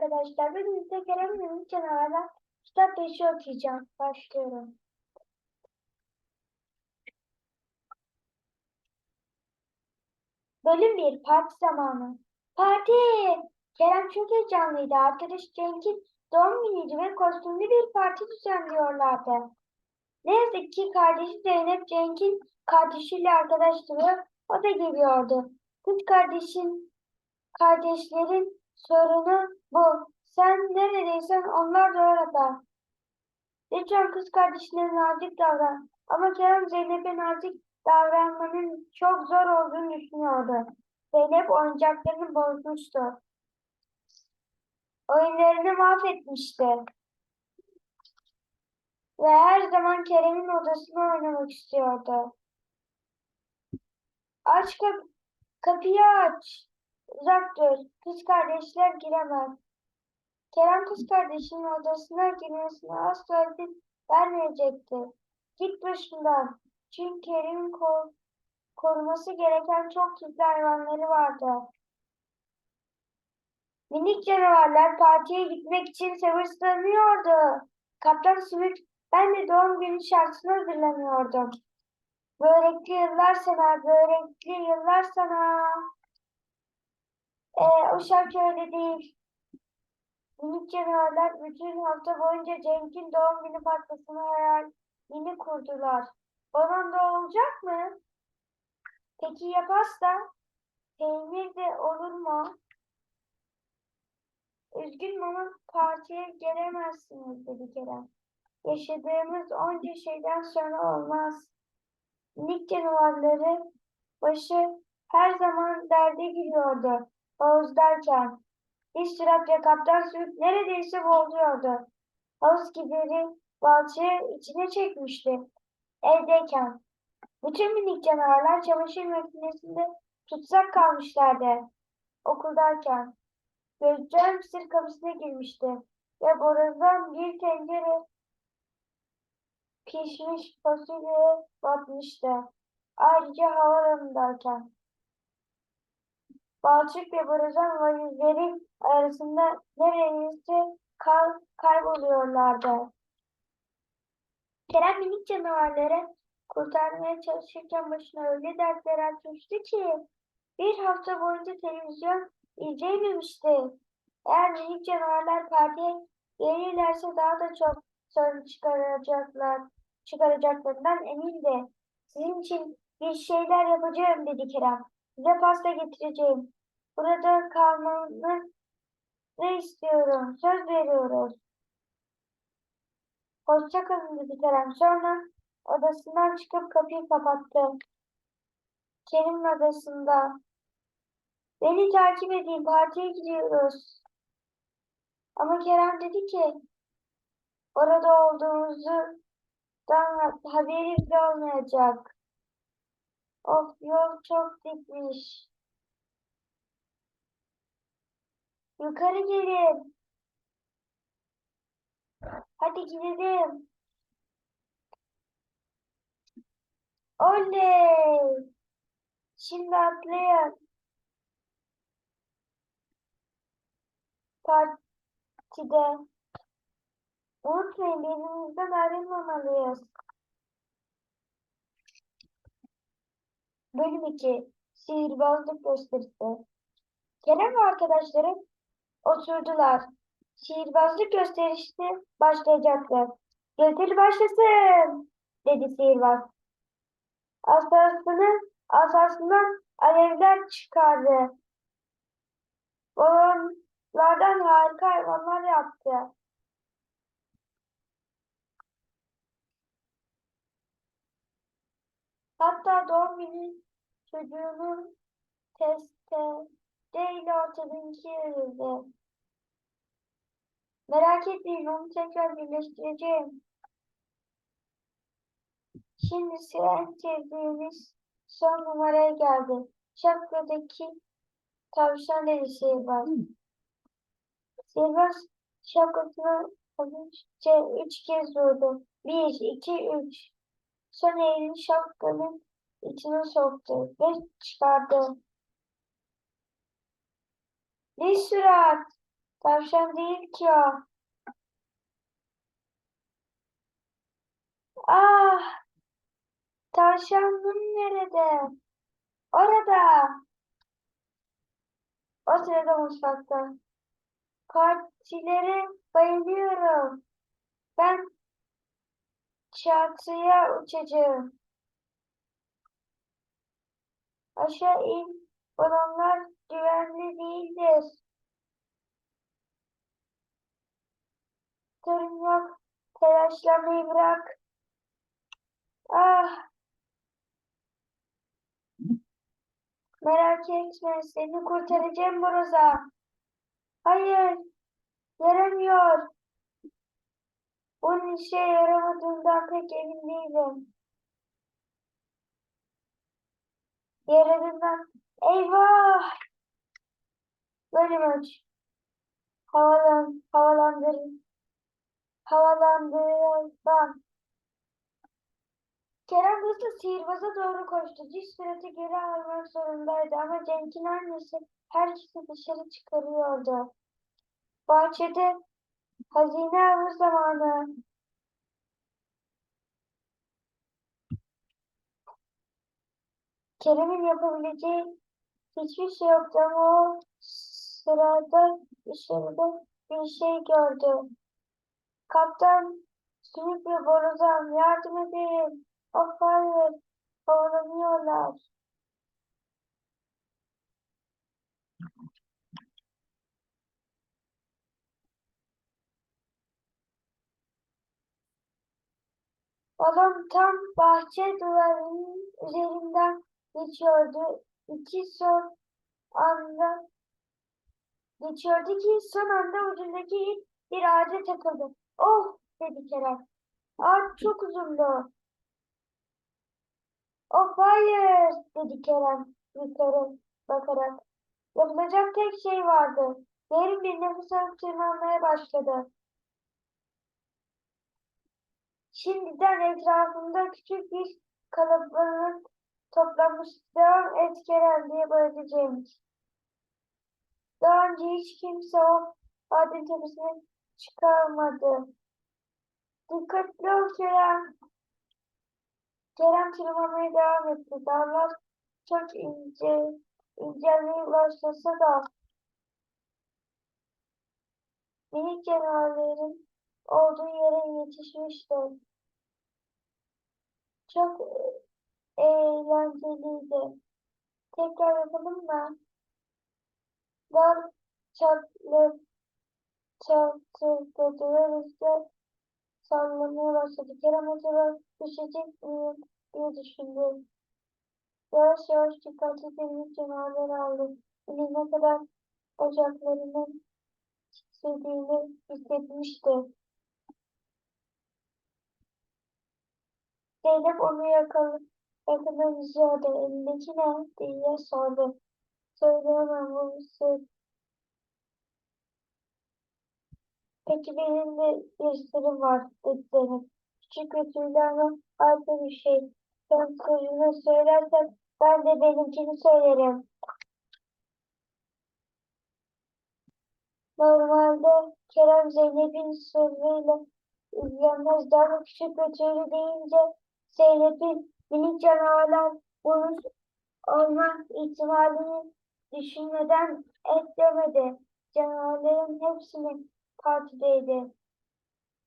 arkadaşlar. Bugün size Kerem'in canavarlar kitap 5'i okuyacağım. Başlıyorum. Bölüm 1. Parti zamanı. Parti! Kerem çok heyecanlıydı. Arkadaş Cenk'in doğum günüydü ve kostümlü bir parti düzenliyorlardı. Ne yazık ki kardeşi Zeynep Cenk'in kardeşiyle arkadaştı o da geliyordu. Kız kardeşin kardeşlerin sorunu bu. Sen neredeysen onlar da orada. Lütfen kız kardeşine nazik davran. Ama Kerem Zeynep'e nazik davranmanın çok zor olduğunu düşünüyordu. Zeynep oyuncaklarını bozmuştu. Oyunlarını mahvetmişti. Ve her zaman Kerem'in odasında oynamak istiyordu. Aç kap kapıyı aç. Uzak dur. Kız kardeşler giremez. Kerem kız kardeşinin odasına girmesine asla izin vermeyecekti. Git başımdan. Çünkü Kerem'in ko- koruması gereken çok gizli hayvanları vardı. Minik canavarlar partiye gitmek için sabırsızlanıyordu. Kaptan Sümük, ben de doğum günü şarkısını hazırlanıyordum. Börekli yıllar sana, börekli yıllar sana. Ee, o şarkı öyle değil. Minik canavarlar bütün hafta boyunca Cenk'in doğum günü pastasını hayalini kurdular. Balon da olacak mı? Peki ya pasta? Peynir de olur mu? Üzgünüm ama partiye gelemezsiniz dedi Kerem. Yaşadığımız onca şeyden sonra olmaz. Minik canavarları başı her zaman derde giriyordu. Havuzdayken. Bir sürat ve kaptan sürüp neredeyse boğuluyordu. Havuz gideri balçığı içine çekmişti. Evdeyken. Bütün minik canavarlar çamaşır makinesinde tutsak kalmışlardı. Okuldayken. Gözcüler mısır kapısına girmişti. Ve borazan bir tencere pişmiş fasulyeye batmıştı. Ayrıca havalarındayken. Balçık ve borazan valizleri arasında neredeyse kal kayboluyorlardı. Kerem minik canavarları kurtarmaya çalışırken başına öyle dertler açmıştı ki bir hafta boyunca televizyon izleyememişti. Eğer minik canavarlar partiye gelirlerse daha da çok sorun çıkaracaklar, çıkaracaklarından emindi. Sizin için bir şeyler yapacağım dedi Kerem. Size pasta getireceğim. Burada kalmanızı istiyorum. Söz veriyoruz. Hoşça kalın dedi Kerem. Sonra odasından çıkıp kapıyı kapattı. Kerim'in odasında. Beni takip edin. Partiye gidiyoruz. Ama Kerem dedi ki orada olduğumuzdan haberi bile olmayacak. Of yol çok dikmiş. Yukarı gelin. Hadi gidelim. Oley! Şimdi atlayın. Partide. Unutmayın birbirimizden ayrılmamalıyız. Bölüm 2. Sihirbazlık gösterisi. Kerem ve arkadaşları oturdular. Sihirbazlık gösterisi başlayacaktı. Gösteri başlasın, dedi sihirbaz. Asasını, asasından alevler çıkardı. Balonlardan harika hayvanlar yaptı. Hatta doğum günü çocuğunun testereyle ortadan ikiye ayrıldı. Merak etmeyin onu tekrar birleştireceğim. Şimdi sıra sevdiğimiz son numaraya geldi. Şapkadaki tavşan dedi sihirbaz. Sihirbaz şapkasını hafifçe üç kez vurdu. Bir, iki, üç. Sonra elini şapkanın içine soktu ve çıkardı. Bir sürat. Tavşan değil ki o. Ah! Tavşanım nerede? Orada. O sırada mutfakta. Partilere bayılıyorum. Ben çatıya uçacağım. Aşağı in. Balonlar güvenli değildir. Sorun yok. Telaşlanmayı bırak. Ah! Merak etme, seni kurtaracağım Broza. Hayır, yaramıyor. Bunun işe yaramadığından pek emin değilim. Yaradığından, eyvah! Bölüm üç. Havalan, havalandırın. Havalandırıldan. Kerem hızlı sihirbaza doğru koştu. Diş suratı geri almak zorundaydı ama Cenk'in annesi herkesi dışarı çıkarıyordu. Bahçede hazine avı zamanı. Kerem'in yapabileceği hiçbir şey yoktu ama o sırada dışarıda bir şey gördü. Kaptan Sümük ve Borazan yardım edin. Of hayır. Balon tam bahçe duvarının üzerinden geçiyordu. İki son anda geçiyordu ki son anda ucundaki bir ağaca takıldı. Oh dedi Kerem. Ağaç çok uzundu. Of hayır dedi Kerem yukarı bakarak. Yapılacak tek şey vardı. Derin bir nefes alıp tırmanmaya başladı. Şimdiden etrafında küçük bir kalabalık toplanmış. Devam et Kerem diye bağırdı James. Daha önce hiç kimse o ağacın tepesine çıkarmadı. Dikkatli ol Kerem. Kerem tırmanmaya devam etti. Dağlar çok ince, incelmeye başlasa da minik canavarların olduğu yere yetişmişti. Çok e, eğlenceliydi. Tekrar yapalım mı? Dal çatlı çatırdadı ve rüzgar sallamaya başladı. Kerem acaba düşecek miyim diye düşündü. Yavaş yavaş dikkatli deniz canavarları aldı. Ne kadar bacaklarının titrediğini hissetmişti. Zeynep onu yakala yakalayacaktı. Elindeki ne diye sordu. Söyleyemem bu sır. Peki benim de bir sırrım var dedi Zeynep. Küçük ve tüylü ama bir şey. Sen sırrını söylersen ben de benimkini söylerim. Normalde Kerem Zeynep'in sırrıyla ilgilenmezdi ama küçük ve tüylü deyince Zeynep'in minik canavarlar bunu olma ihtimalini düşünmeden et demedi. Canavarların hepsini partideydi.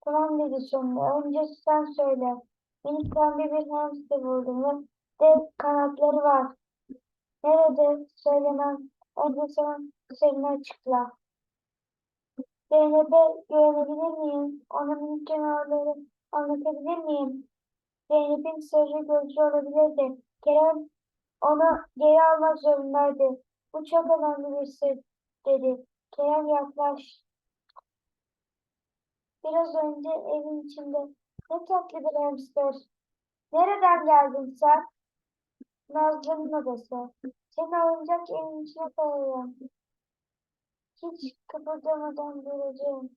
Tamam dedi sonunda. Önce sen söyle. Minik pembe bir hamster buldum ve dev kanatları var. Nerede? Söylemem. Önce sen seni açıkla. Zeynep'e güvenebilir miyim? Ona minik canavarları anlatabilir miyim? Zeynep'in sırrı gözcü olabilirdi. Kerem onu geri almak zorundaydı. Bu çok önemli bir sır dedi. Kerem yaklaş. Biraz önce evin içinde ne tatlı bir hamster. Nereden geldin sen? Nazlı'nın odası. Seni alınacak evin içine koyuyorum. Hiç kıpırdamadan duracağım.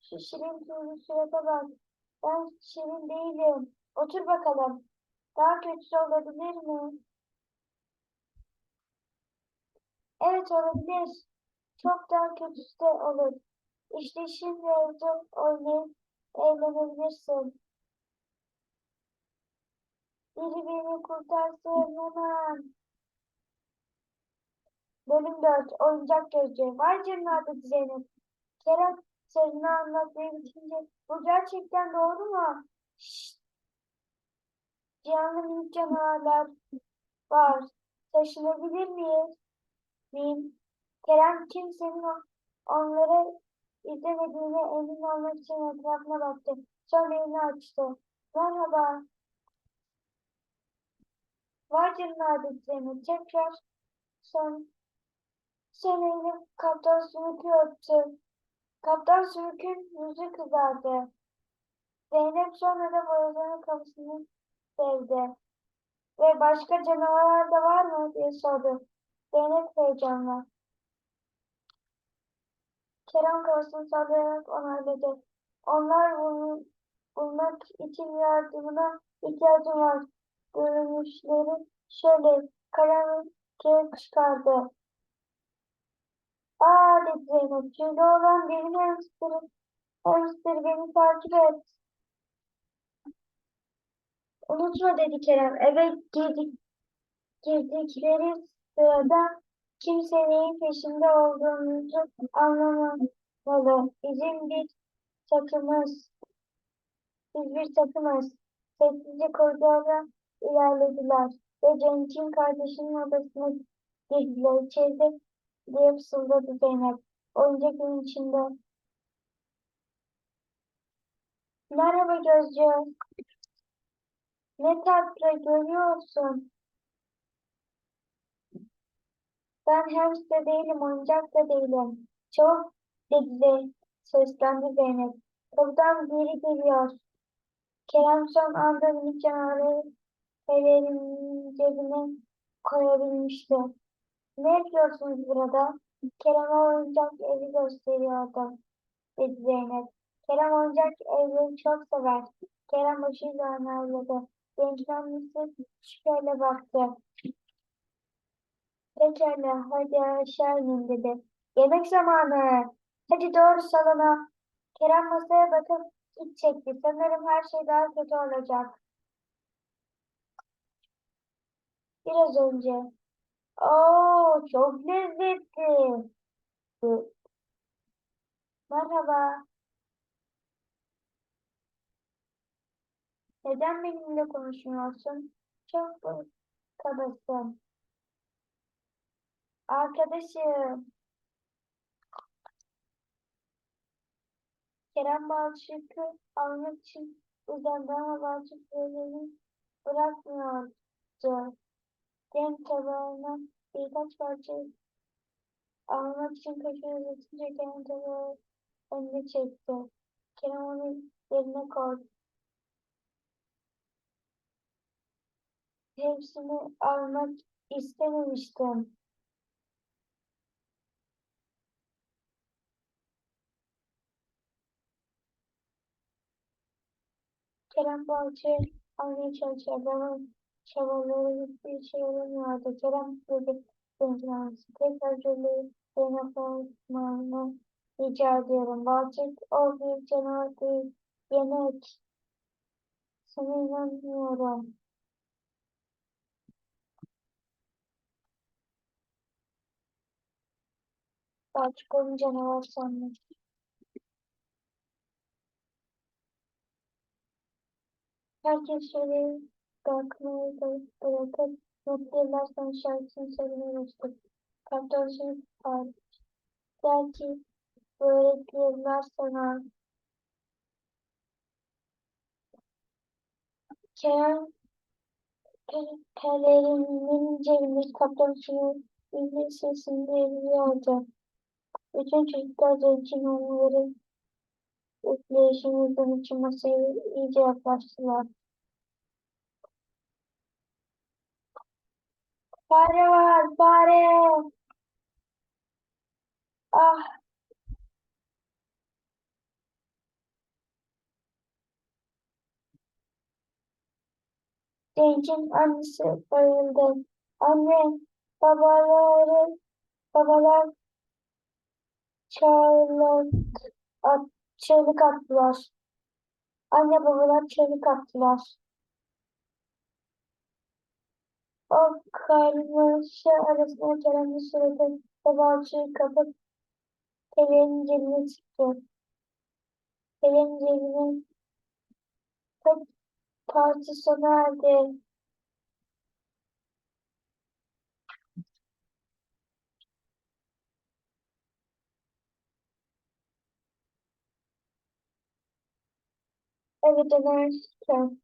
Şu şirin tüylü surata bak. Ben şirin değilim. Otur bakalım. Daha kötüsü olabilir mi? Evet olabilir. Çok daha kötüsü de olur. İşte şimdi evde oynayıp eğlenebilirsin. Biri beni kurtarsın hemen. Bölüm 4. Oyuncak gözcü. Vay canına dedi Zeynep. Kerem sözünü anlatmaya bitince bu gerçekten doğru mu? Şşt. Canlı minik canavarlar var. Taşınabilir miyiz? Miyim? Kerem kimsenin o- onları izlemediğine emin olmak için etrafına baktı. Sonra elini açtı. Merhaba. Vay canına Zeynep. Tekrar son Seneyle kaptan sümükü öptü. Kaptan sümükün yüzü kızardı. Zeynep sonra da borazanın kapısını sevdi. Ve başka canavarlar da var mı diye sordu. Zeynep heyecanla. Kerem kafasını sallayarak onayladı. Onlar bunu bulmak için yardımına ihtiyacım var. Görünüşleri şöyle karanlık çıkardı. Zeynep. Şimdi olan benim hamsterim. Hamster beni takip et. Unutma dedi Kerem. Eve girdik, girdikleri sırada kimse neyin peşinde olduğumuzu anlamalı. Bizim bir takımız. Biz bir takımız. Sessizce koridorda ilerlediler. Ve Cenk'in kardeşinin odasına girdiler. İçeride diye fısıldadı Zeynep. Oyuncak evin içinde. Merhaba Gözcü. Ne tatlı görüyorsun. Ben hamster değilim, oyuncak da değilim. Çok dedi seslendi Zeynep. Kapıdan biri geliyor. Kerem son anda minik canavarı ellerinin cebine koyabilmişti. Ne yapıyorsunuz burada? Kerem oyuncak evi gösteriyordu, dedi Zeynep. Kerem oyuncak evleri çok sever. Kerem başıyla onayladı. Genç annesi şüpheyle baktı. Pekala, hadi aşağı inin dedi. Yemek zamanı. Hadi doğru salona. Kerem masaya bakıp iç çekti. Sanırım her şey daha kötü olacak. Biraz önce. Oo, çok lezzetli. Merhaba. Neden benimle konuşmuyorsun? Çok kabasın. Arkadaşım. Kerem Balçık'ı almak için uzandı ama Balçık bırakmıyordu. Genç tabağına birkaç parça almak için kaşığı uzatunca Kerem tabağı önüne çekti. Kerem onu yerine koydu. Hepsini almak istememiştim. Kerem Balcı almaya çalışıyordu ama çabaları hiçbir işe yaramıyordu. Kerem dedi genç annesi. Tekrar Jolie'yi Zeynep olmanı rica ediyorum. Balcık o bir canavar değil. Yemek. Sana inanmıyorum. Balcık onu canavar sanmış. Herkes şöyle kalkmayı bırakıp mutlu yıllar sonu şarkısını söylemeye başladı. Kaptanı var. Belki böyle yıllar sonra Kerem pe- pelerinin cebinde kaptanın ilgi sesini duyuyordu. Bütün çocuklar zevkin onları üfleyişimizden için masaya iyice yaklaştılar. Fare var, fare! Ah, Cenk'in annesi bayıldı. Anne, babaları, babalar çığlık, at, çığlık attılar. Anne babalar çığlık attılar. O karmaşa arasında Kerem'in suratı sabahçıyı kapıp telenin cebine çıktı. Telenin cebine tek parça sona erdi. Eve dönerken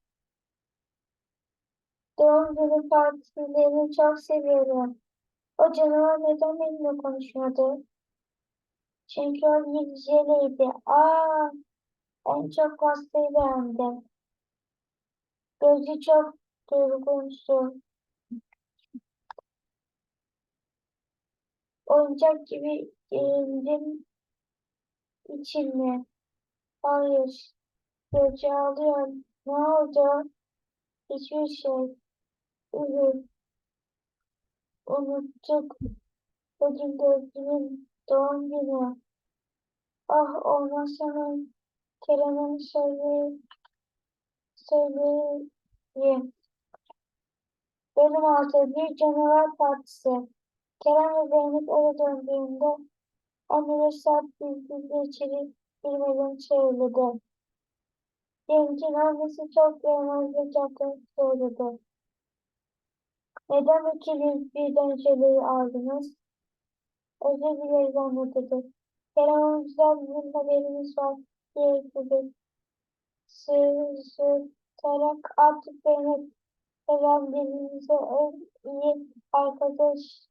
doğum günü partilerini çok seviyorum. O canavar neden benimle konuşmadı? Çünkü o bir jeleydi. Aa, en çok pastayı beğendim. Gözü çok durgunsu. Oyuncak gibi giyindim için mi? Hayır. Gözü ağlıyor. Ne oldu? Hiçbir şey. Uyur. Unuttuk. Bugün Gözümün doğum günü. Ah olmazsa Kerem'in söyle söyleyeyim. Bölüm altı bir canavar partisi. Kerem ve Zeynep eve döndüğünde anneleri sert bir dille içeri girmeden söyledi. Cenk'in annesi çok yaramazlıkla söyledi. Neden ikiniz birden jeleyi aldınız? Özür dileriz dedi. Kerem güzel bir haberimiz var diye ekledi. Sırtarak artık Zeynep seven birbirimize en iyi arkadaşız.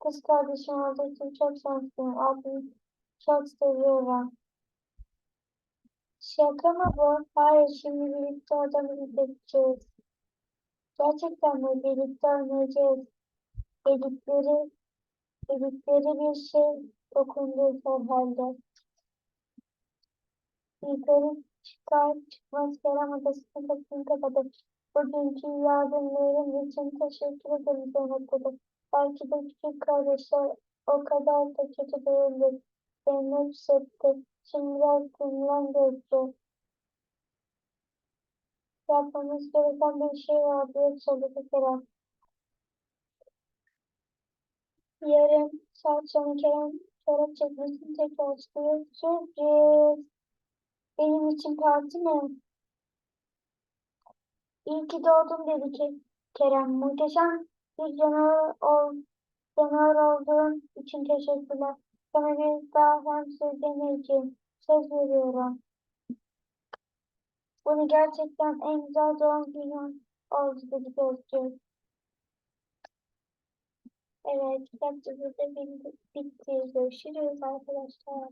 Kız kardeşim olduğu için çok şanslıyım. Abimi çok seviyorum. Şaka mı bu? Hayır, şimdi birlikte odamı gideceğiz. Gerçekten mi? Birlikte oynayacağız. Dedikleri, dedikleri bir şey dokundu herhalde. Yukarı çıkar çıkmaz Kerem odasının kapısını kapadı. Bugünkü yardımların için teşekkür ederim Zeynep. Belki de küçük kardeşler o kadar da kötü değildir. Zeynep septi. Şimdi biraz dinlen Gözcü. Yapmamız gereken bir şey var diye söyledi Kerem. Yarın saat sonra Kerem çorap çekmesini tekrar istiyor. Sürpriz. Benim için parti mi? İyi ki doğdun dedi ki Kerem. Muhteşem bir canavar, ol, canavar olduğun için teşekkürler. Sana bir daha hem söz demeyeceğim. Söz veriyorum. Bunu gerçekten en güzel doğum günü oldu dedi Gözcü. Evet, kitapçı burada bitti. Görüşürüz arkadaşlar.